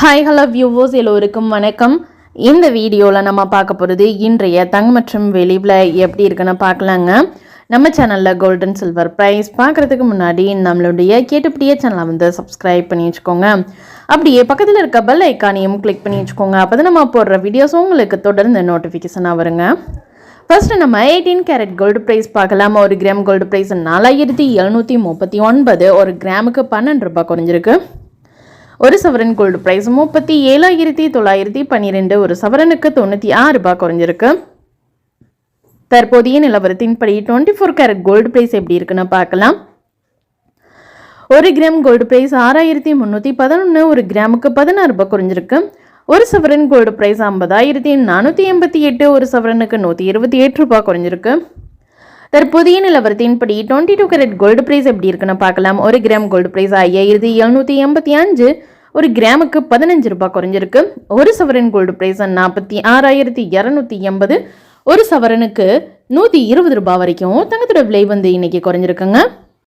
Hi hello வியூவோஸ் எல்லோருக்கும் வணக்கம். இந்த வீடியோவில் நம்ம பார்க்க போகிறது இன்றைய தங்க மற்றும் வெளியில் எப்படி இருக்குன்னு பார்க்கலாங்க. நம்ம சேனலில் கோல்டன் சில்வர் ப்ரைஸ் பார்க்குறதுக்கு முன்னாடி நம்மளுடைய கேட்டுப்படியே சேனலை வந்து சப்ஸ்கிரைப் பண்ணி வச்சுக்கோங்க. அப்படியே பக்கத்தில் இருக்க பெல் ஐக்கானையும் கிளிக் பண்ணி வச்சுக்கோங்க. அப்போ தான் நம்ம போடுற வீடியோஸ் உங்களுக்கு தொடர்ந்து நோட்டிஃபிகேஷனாக வருங்க. ஃபஸ்ட்டு நம்ம எயிட்டீன் கேரட் கோல்டு ப்ரைஸ் பார்க்கலாம். ஒரு கிராம் கோல்டு ப்ரைஸ் நாலாயிரத்தி எழுநூற்றி முப்பத்தி ஒன்பது ஒரு கிராமுக்கு பன்னெண்டு ரூபாய் குறைஞ்சிருக்கு. ஒரு சவரன் கோல்டு ப்ரைஸ் முப்பத்தி ஏழாயிரத்தி தொள்ளாயிரத்தி பன்னிரெண்டு. ஒரு சவரனுக்கு தொண்ணூற்றி ஆறு ரூபாய் குறைஞ்சிருக்கு. தற்போதைய நிலவரத்தின்படி twenty four carat gold price எப்படி இருக்குன்னு பார்க்கலாம். ஒரு கிராம் கோல்டு ப்ரைஸ் ஆறாயிரத்தி முந்நூற்றி பதினொன்று ஒரு கிராமுக்கு பதினாறு ரூபாய் குறைஞ்சிருக்கு. ஒரு சவரன் கோல்டு ப்ரைஸ் ஐம்பதாயிரத்தி நானூற்றி எண்பத்தி எட்டு. ஒரு சவரனுக்கு நூற்றி இருபத்தி எட்டு ரூபாய் குறைஞ்சிருக்கு. தற்போதைய நிலவரத்தின்படி twenty two carat gold price எப்படி இருக்குன்னு பார்க்கலாம். ஒரு கிராம் கோல்டு ப்ரைஸ் ஐயாயிரத்தி எழுநூற்றி எண்பத்தி அஞ்சு. ஒரு கிராமுக்கு பதினஞ்சு ரூபாய் குறைஞ்சிருக்கு. ஒரு சவரன் கோல்டு பிரைஸ் நாற்பத்தி ஆறாயிரத்தி இரநூத்தி எண்பது. ஒரு சவரனுக்கு நூற்றி இருபது ரூபாய் வரைக்கும் தங்கத்தோட விலை வந்து இன்னைக்கு குறைஞ்சிருக்குங்க.